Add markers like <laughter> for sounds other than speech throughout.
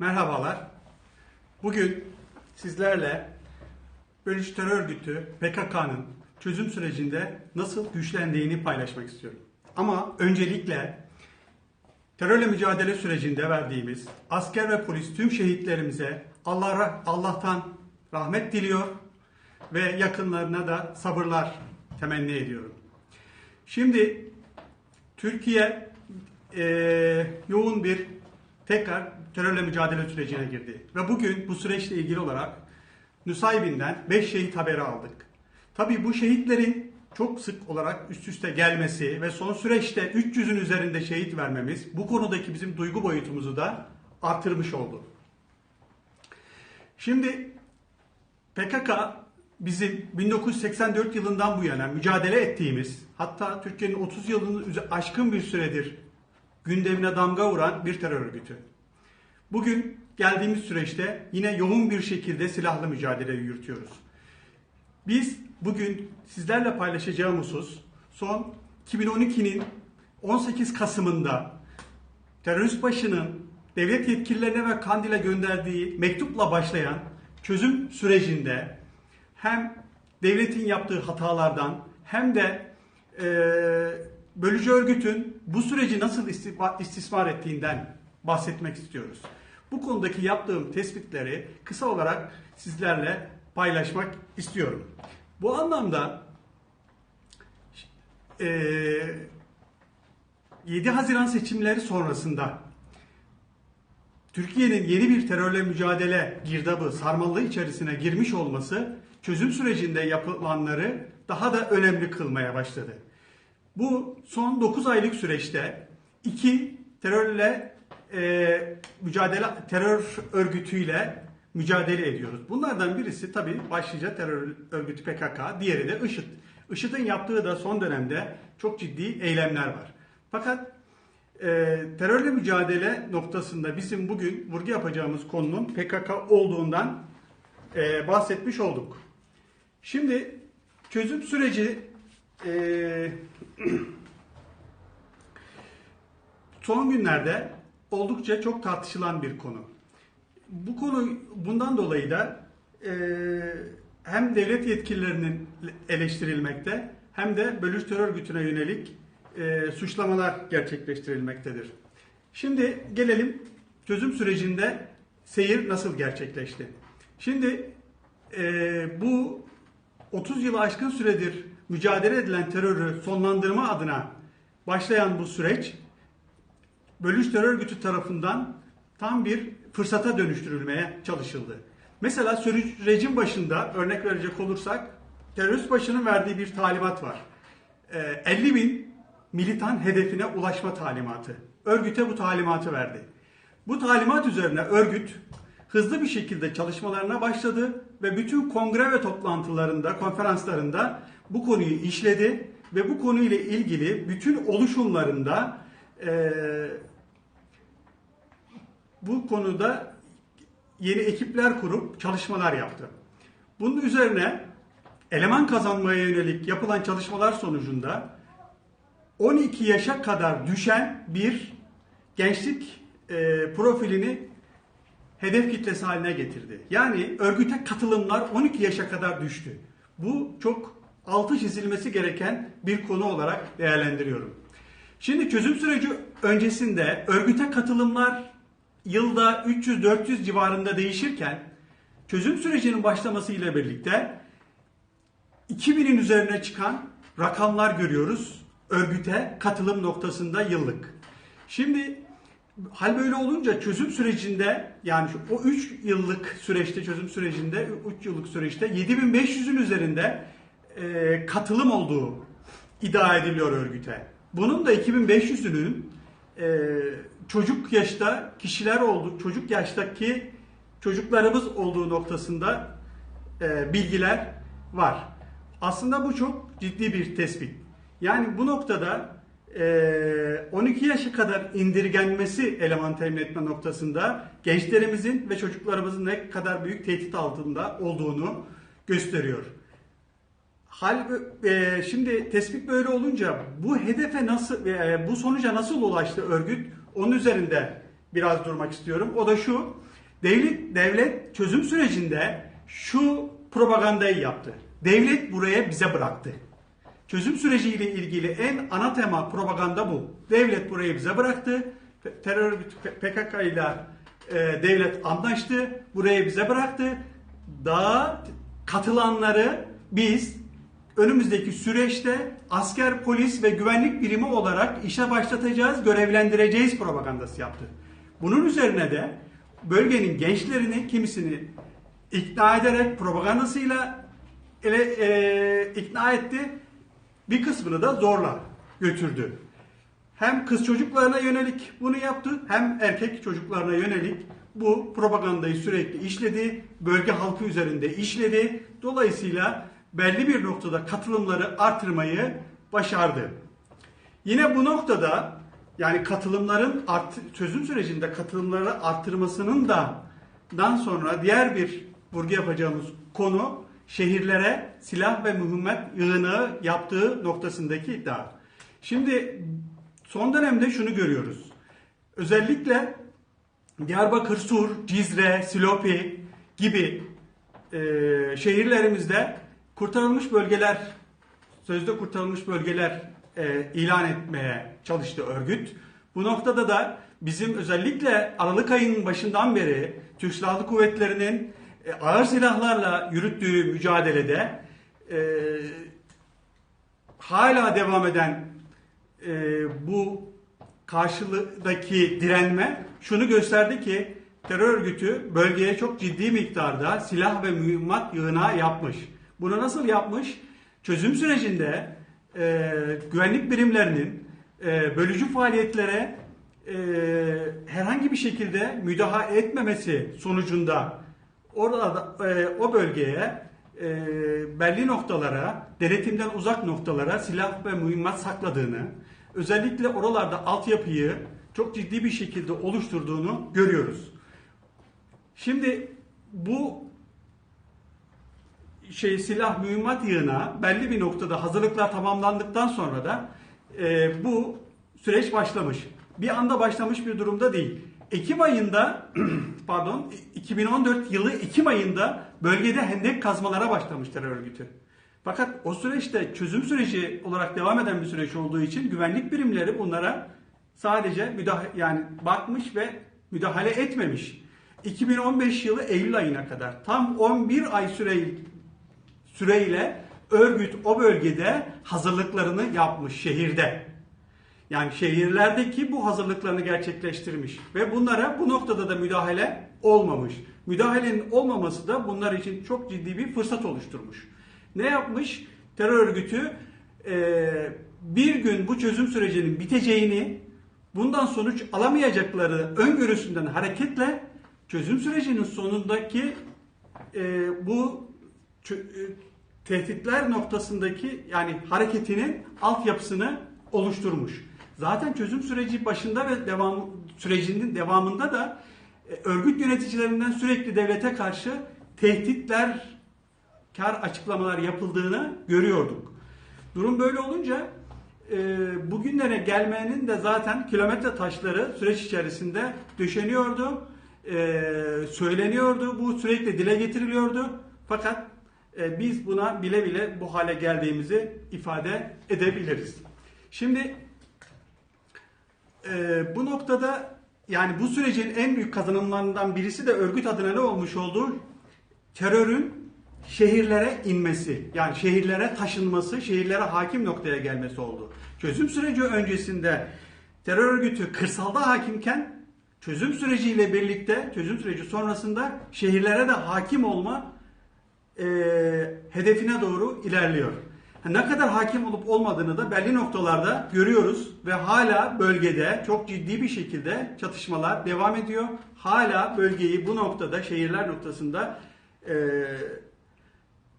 Merhabalar. Bugün sizlerle Bölücü Terör Örgütü PKK'nın çözüm sürecinde nasıl güçlendiğini paylaşmak istiyorum. Ama öncelikle terörle mücadele sürecinde verdiğimiz asker ve polis tüm şehitlerimize Allah Allah'tan rahmet diliyor ve yakınlarına da sabırlar temenni ediyorum. Şimdi Türkiye e, yoğun bir tekrar terörle mücadele sürecine girdi. Ve bugün bu süreçle ilgili olarak Nusaybin'den 5 şehit haberi aldık. Tabi bu şehitlerin çok sık olarak üst üste gelmesi ve son süreçte 300'ün üzerinde şehit vermemiz bu konudaki bizim duygu boyutumuzu da artırmış oldu. Şimdi PKK bizim 1984 yılından bu yana mücadele ettiğimiz hatta Türkiye'nin 30 yılını aşkın bir süredir gündemine damga vuran bir terör örgütü. Bugün geldiğimiz süreçte yine yoğun bir şekilde silahlı mücadele yürütüyoruz. Biz bugün sizlerle paylaşacağım husus son 2012'nin 18 Kasım'ında terörist başının devlet yetkililerine ve Kandil'e gönderdiği mektupla başlayan çözüm sürecinde hem devletin yaptığı hatalardan hem de e, bölücü örgütün bu süreci nasıl istismar ettiğinden bahsetmek istiyoruz. Bu konudaki yaptığım tespitleri kısa olarak sizlerle paylaşmak istiyorum. Bu anlamda e, 7 Haziran seçimleri sonrasında Türkiye'nin yeni bir terörle mücadele girdabı, sarmallığı içerisine girmiş olması çözüm sürecinde yapılanları daha da önemli kılmaya başladı. Bu son 9 aylık süreçte iki terörle e, mücadele terör örgütüyle mücadele ediyoruz. Bunlardan birisi tabii başlıca terör örgütü PKK, diğeri de IŞİD. IŞİD'in yaptığı da son dönemde çok ciddi eylemler var. Fakat e, terörle mücadele noktasında bizim bugün vurgu yapacağımız konunun PKK olduğundan e, bahsetmiş olduk. Şimdi çözüm süreci e, <clears throat> son günlerde oldukça çok tartışılan bir konu. Bu konu bundan dolayı da e, hem devlet yetkililerinin eleştirilmekte hem de bölüş terör örgütüne yönelik e, suçlamalar gerçekleştirilmektedir. Şimdi gelelim çözüm sürecinde seyir nasıl gerçekleşti? Şimdi e, bu 30 yılı aşkın süredir mücadele edilen terörü sonlandırma adına başlayan bu süreç bölüş terör örgütü tarafından tam bir fırsata dönüştürülmeye çalışıldı. Mesela sürecin başında örnek verecek olursak terörist başının verdiği bir talimat var. 50 ee, bin militan hedefine ulaşma talimatı. Örgüte bu talimatı verdi. Bu talimat üzerine örgüt hızlı bir şekilde çalışmalarına başladı ve bütün kongre ve toplantılarında, konferanslarında bu konuyu işledi ve bu konuyla ilgili bütün oluşumlarında e, bu konuda yeni ekipler kurup çalışmalar yaptı. Bunun üzerine eleman kazanmaya yönelik yapılan çalışmalar sonucunda 12 yaşa kadar düşen bir gençlik e, profilini hedef kitlesi haline getirdi. Yani örgüte katılımlar 12 yaşa kadar düştü. Bu çok altı çizilmesi gereken bir konu olarak değerlendiriyorum. Şimdi çözüm süreci öncesinde örgüte katılımlar yılda 300-400 civarında değişirken çözüm sürecinin başlaması ile birlikte 2000'in üzerine çıkan rakamlar görüyoruz örgüte katılım noktasında yıllık. Şimdi hal böyle olunca çözüm sürecinde yani şu, o 3 yıllık süreçte çözüm sürecinde 3 yıllık süreçte 7500'ün üzerinde e, katılım olduğu iddia ediliyor örgüte. Bunun da 2500'ünün e, çocuk yaşta kişiler oldu, çocuk yaştaki çocuklarımız olduğu noktasında e, bilgiler var. Aslında bu çok ciddi bir tespit. Yani bu noktada e, 12 yaşa kadar indirgenmesi eleman temin etme noktasında gençlerimizin ve çocuklarımızın ne kadar büyük tehdit altında olduğunu gösteriyor. Hal e, şimdi tespit böyle olunca bu hedefe nasıl e, bu sonuca nasıl ulaştı örgüt? Onun üzerinde biraz durmak istiyorum. O da şu. Devlet devlet çözüm sürecinde şu propagandayı yaptı. Devlet buraya bize bıraktı. Çözüm süreciyle ilgili en ana tema propaganda bu. Devlet burayı bize bıraktı. Terör örgütü PKK ile e, devlet anlaştı. Burayı bize bıraktı. Daha katılanları biz önümüzdeki süreçte asker, polis ve güvenlik birimi olarak işe başlatacağız, görevlendireceğiz propagandası yaptı. Bunun üzerine de bölgenin gençlerini kimisini ikna ederek propagandasıyla ele, e, ikna etti. Bir kısmını da zorla götürdü. Hem kız çocuklarına yönelik bunu yaptı hem erkek çocuklarına yönelik bu propagandayı sürekli işledi. Bölge halkı üzerinde işledi. Dolayısıyla belli bir noktada katılımları artırmayı başardı. Yine bu noktada yani katılımların art, çözüm sürecinde katılımları arttırmasının da dan sonra diğer bir vurgu yapacağımız konu şehirlere silah ve mühimmet yığını yaptığı noktasındaki iddia. Şimdi son dönemde şunu görüyoruz. Özellikle Diyarbakır, Sur, Cizre, Silopi gibi e, şehirlerimizde kurtarılmış bölgeler, sözde kurtarılmış bölgeler e, ilan etmeye çalıştı örgüt. Bu noktada da bizim özellikle Aralık ayının başından beri Türk Silahlı Kuvvetleri'nin e, ağır silahlarla yürüttüğü mücadelede e, hala devam eden e, bu karşıdaki direnme şunu gösterdi ki terör örgütü bölgeye çok ciddi miktarda silah ve mühimmat yığınağı yapmış. Bunu nasıl yapmış? Çözüm sürecinde e, güvenlik birimlerinin e, bölücü faaliyetlere e, herhangi bir şekilde müdahale etmemesi sonucunda orada e, o bölgeye e, belli noktalara, denetimden uzak noktalara silah ve mühimmat sakladığını, özellikle oralarda altyapıyı çok ciddi bir şekilde oluşturduğunu görüyoruz. Şimdi bu şey silah mühimmat yığına belli bir noktada hazırlıklar tamamlandıktan sonra da e, bu süreç başlamış. Bir anda başlamış bir durumda değil. Ekim ayında <clears throat> pardon 2014 yılı Ekim ayında bölgede hendek kazmalara başlamış terör örgütü. Fakat o süreçte çözüm süreci olarak devam eden bir süreç olduğu için güvenlik birimleri bunlara sadece müdahale yani bakmış ve müdahale etmemiş. 2015 yılı Eylül ayına kadar tam 11 ay süre süreyle örgüt o bölgede hazırlıklarını yapmış şehirde. Yani şehirlerdeki bu hazırlıklarını gerçekleştirmiş ve bunlara bu noktada da müdahale olmamış. Müdahalenin olmaması da bunlar için çok ciddi bir fırsat oluşturmuş. Ne yapmış? Terör örgütü e, bir gün bu çözüm sürecinin biteceğini, bundan sonuç alamayacakları öngörüsünden hareketle çözüm sürecinin sonundaki e, bu tehditler noktasındaki yani hareketinin altyapısını oluşturmuş. Zaten çözüm süreci başında ve devam sürecinin devamında da e, örgüt yöneticilerinden sürekli devlete karşı tehditler, kar açıklamalar yapıldığını görüyorduk. Durum böyle olunca e, bugünlere gelmenin de zaten kilometre taşları süreç içerisinde döşeniyordu, e, söyleniyordu, bu sürekli dile getiriliyordu. Fakat e, biz buna bile bile bu hale geldiğimizi ifade edebiliriz. Şimdi e, bu noktada yani bu sürecin en büyük kazanımlarından birisi de örgüt adına ne olmuş oldu? Terörün şehirlere inmesi, yani şehirlere taşınması, şehirlere hakim noktaya gelmesi oldu. Çözüm süreci öncesinde terör örgütü kırsalda hakimken çözüm süreciyle birlikte, çözüm süreci sonrasında şehirlere de hakim olma e, hedefine doğru ilerliyor. Ne kadar hakim olup olmadığını da belli noktalarda görüyoruz ve hala bölgede çok ciddi bir şekilde çatışmalar devam ediyor. Hala bölgeyi bu noktada şehirler noktasında e,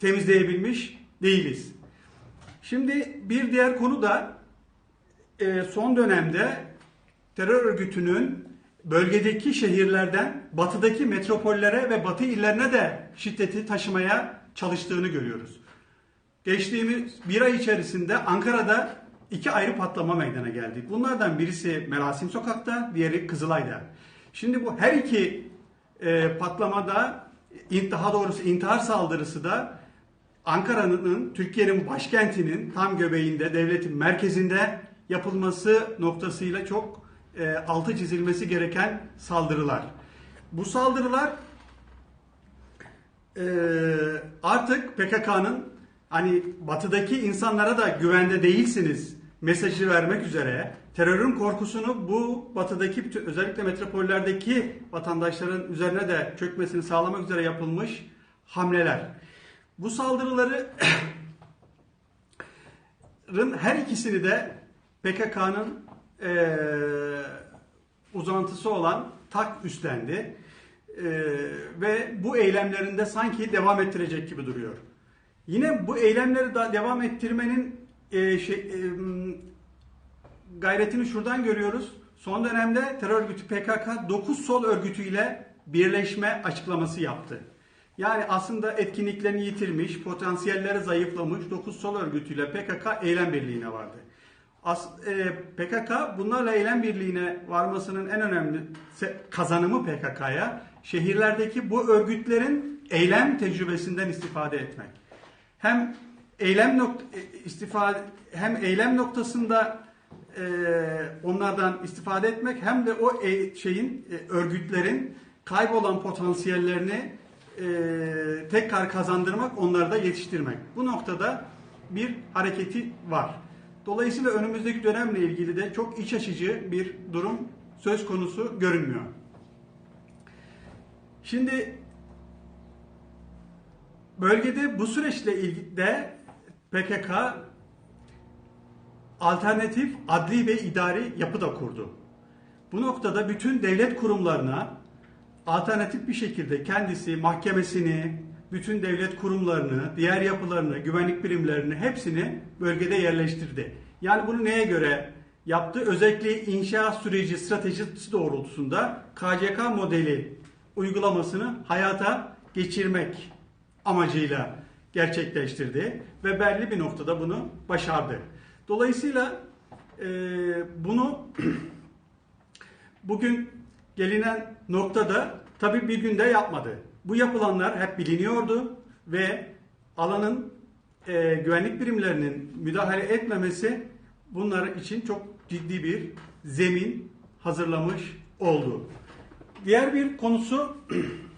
temizleyebilmiş değiliz. Şimdi bir diğer konu da e, son dönemde terör örgütünün bölgedeki şehirlerden batıdaki metropollere ve batı illerine de şiddeti taşımaya çalıştığını görüyoruz. Geçtiğimiz bir ay içerisinde Ankara'da iki ayrı patlama meydana geldi. Bunlardan birisi Merasim Sokak'ta, diğeri Kızılay'da. Şimdi bu her iki e, patlamada daha doğrusu intihar saldırısı da Ankara'nın Türkiye'nin başkentinin tam göbeğinde, devletin merkezinde yapılması noktasıyla çok e, altı çizilmesi gereken saldırılar. Bu saldırılar e, artık PKK'nın hani batıdaki insanlara da güvende değilsiniz mesajı vermek üzere terörün korkusunu bu batıdaki özellikle metropollerdeki vatandaşların üzerine de çökmesini sağlamak üzere yapılmış hamleler. Bu saldırıları <coughs> her ikisini de PKK'nın eee, uzantısı olan TAK üstlendi. Eee, ve bu eylemlerinde sanki devam ettirecek gibi duruyor. Yine bu eylemleri da devam ettirmenin eee, şey, em, gayretini şuradan görüyoruz. Son dönemde terör örgütü PKK 9 sol örgütüyle birleşme açıklaması yaptı. Yani aslında etkinliklerini yitirmiş, potansiyelleri zayıflamış 9 sol örgütüyle PKK eylem birliğine vardı. As, e, PKK bunlarla eylem birliğine varmasının en önemli kazanımı PKK'ya şehirlerdeki bu örgütlerin eylem tecrübesinden istifade etmek. Hem eylem nok e, istifade hem eylem noktasında e, onlardan istifade etmek hem de o e- şeyin e, örgütlerin kaybolan potansiyellerini e, tekrar kazandırmak, onları da yetiştirmek. Bu noktada bir hareketi var. Dolayısıyla önümüzdeki dönemle ilgili de çok iç açıcı bir durum söz konusu görünmüyor. Şimdi bölgede bu süreçle ilgili de PKK alternatif adli ve idari yapı da kurdu. Bu noktada bütün devlet kurumlarına alternatif bir şekilde kendisi mahkemesini, bütün devlet kurumlarını, diğer yapılarını, güvenlik birimlerini hepsini bölgede yerleştirdi. Yani bunu neye göre yaptı? Özellikle inşa süreci stratejisi doğrultusunda KCK modeli uygulamasını hayata geçirmek amacıyla gerçekleştirdi ve belli bir noktada bunu başardı. Dolayısıyla e, bunu <clears throat> bugün gelinen noktada tabii bir günde yapmadı. Bu yapılanlar hep biliniyordu ve alanın e, güvenlik birimlerinin müdahale etmemesi bunlar için çok ciddi bir zemin hazırlamış oldu. Diğer bir konusu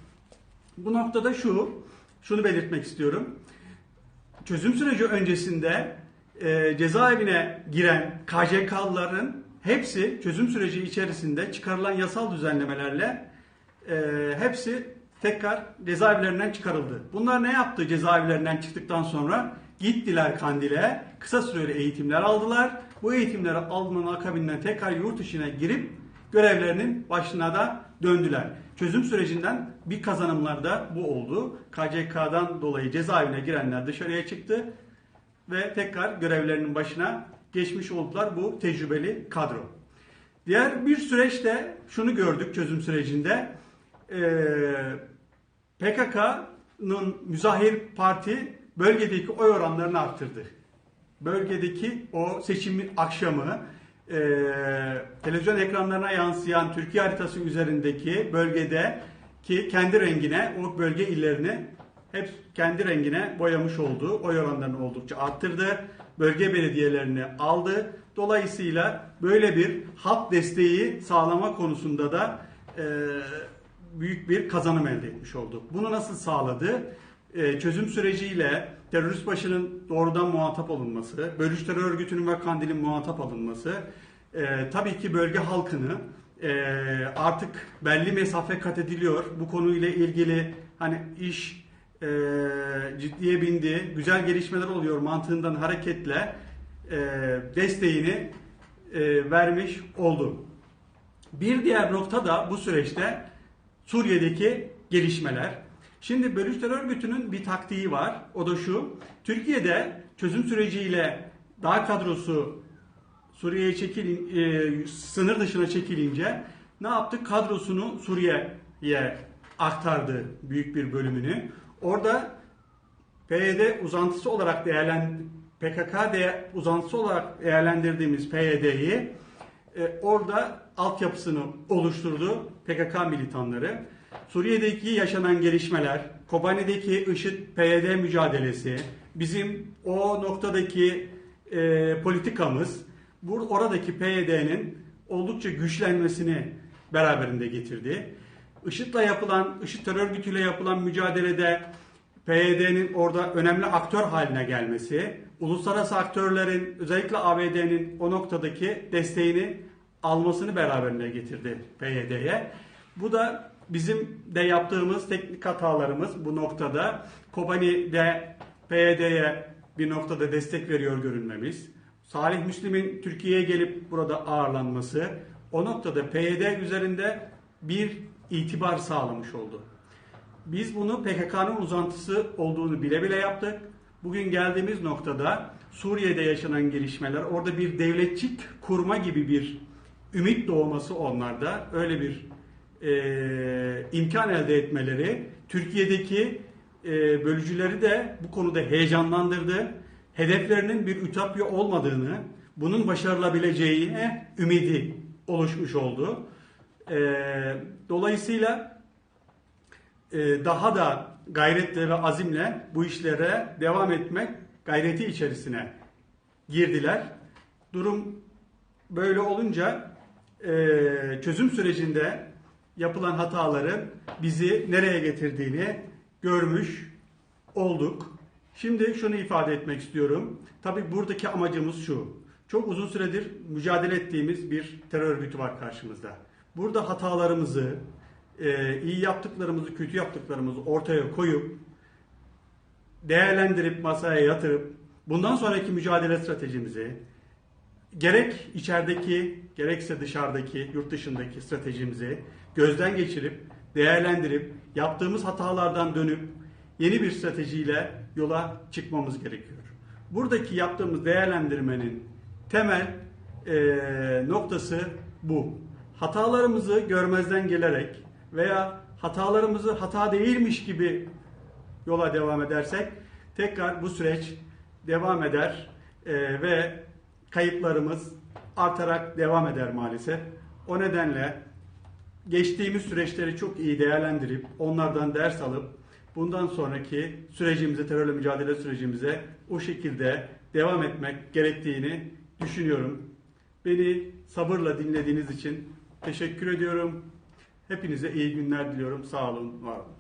<clears throat> bu noktada şu, şunu belirtmek istiyorum. Çözüm süreci öncesinde e, cezaevine giren KCK'lıların hepsi çözüm süreci içerisinde çıkarılan yasal düzenlemelerle e, hepsi tekrar cezaevlerinden çıkarıldı. Bunlar ne yaptı cezaevlerinden çıktıktan sonra? Gittiler Kandil'e, kısa süreli eğitimler aldılar. Bu eğitimleri almanın akabinden tekrar yurt dışına girip görevlerinin başına da döndüler. Çözüm sürecinden bir kazanımlar da bu oldu. KCK'dan dolayı cezaevine girenler dışarıya çıktı ve tekrar görevlerinin başına geçmiş oldular bu tecrübeli kadro. Diğer bir süreçte şunu gördük çözüm sürecinde. Ee, PKK'nın müzahir parti bölgedeki oy oranlarını arttırdı. Bölgedeki o seçimin akşamı e, televizyon ekranlarına yansıyan Türkiye haritası üzerindeki bölgede ki kendi rengine o bölge illerini hep kendi rengine boyamış oldu. Oy oranlarını oldukça arttırdı. Bölge belediyelerini aldı. Dolayısıyla böyle bir halk desteği sağlama konusunda da e, büyük bir kazanım elde etmiş oldu. Bunu nasıl sağladı? E, çözüm süreciyle terörist başının doğrudan muhatap alınması, bölüş terör örgütünün ve kandilin muhatap alınması, e, tabii ki bölge halkını e, artık belli mesafe kat ediliyor. Bu konuyla ilgili hani iş ciddiye bindi, güzel gelişmeler oluyor mantığından hareketle desteğini vermiş oldu. Bir diğer nokta da bu süreçte Suriye'deki gelişmeler. Şimdi bölüş terör örgütünün bir taktiği var. O da şu. Türkiye'de çözüm süreciyle dağ kadrosu Suriye'ye çekilin, e, sınır dışına çekilince ne yaptı? Kadrosunu Suriye'ye aktardı büyük bir bölümünü. Orada PYD uzantısı olarak değerlen PKK de uzantısı olarak değerlendirdiğimiz PYD'yi e, orada altyapısını oluşturdu PKK militanları. Suriye'deki yaşanan gelişmeler, Kobani'deki IŞİD PYD mücadelesi, bizim o noktadaki e, politikamız, bu oradaki PYD'nin oldukça güçlenmesini beraberinde getirdi. IŞİD'le yapılan, IŞİD terör örgütüyle yapılan mücadelede PYD'nin orada önemli aktör haline gelmesi, uluslararası aktörlerin özellikle ABD'nin o noktadaki desteğini almasını beraberinde getirdi PYD'ye. Bu da bizim de yaptığımız teknik hatalarımız bu noktada. Kobani'de PYD'ye bir noktada destek veriyor görünmemiz. Salih Müslim'in Türkiye'ye gelip burada ağırlanması o noktada PYD üzerinde bir itibar sağlamış oldu. Biz bunu PKK'nın uzantısı olduğunu bile bile yaptık. Bugün geldiğimiz noktada Suriye'de yaşanan gelişmeler, orada bir devletçik kurma gibi bir ümit doğması onlarda, öyle bir e, imkan elde etmeleri, Türkiye'deki e, bölücüleri de bu konuda heyecanlandırdı. Hedeflerinin bir ütopya olmadığını, bunun başarılabileceğine ümidi oluşmuş oldu. E, dolayısıyla e, daha da gayretle ve azimle bu işlere devam etmek gayreti içerisine girdiler. Durum böyle olunca e, çözüm sürecinde yapılan hataların bizi nereye getirdiğini görmüş olduk. Şimdi şunu ifade etmek istiyorum. Tabii buradaki amacımız şu. Çok uzun süredir mücadele ettiğimiz bir terör örgütü var karşımızda. Burada hatalarımızı, e, iyi yaptıklarımızı, kötü yaptıklarımızı ortaya koyup değerlendirip masaya yatırıp bundan sonraki mücadele stratejimizi gerek içerideki gerekse dışarıdaki, yurt dışındaki stratejimizi gözden geçirip değerlendirip yaptığımız hatalardan dönüp yeni bir stratejiyle yola çıkmamız gerekiyor. Buradaki yaptığımız değerlendirmenin temel e, noktası bu. Hatalarımızı görmezden gelerek veya hatalarımızı hata değilmiş gibi yola devam edersek tekrar bu süreç devam eder e, ve kayıplarımız artarak devam eder maalesef. O nedenle geçtiğimiz süreçleri çok iyi değerlendirip onlardan ders alıp bundan sonraki sürecimize, terörle mücadele sürecimize o şekilde devam etmek gerektiğini düşünüyorum. Beni sabırla dinlediğiniz için teşekkür ediyorum. Hepinize iyi günler diliyorum. Sağ olun, var olun.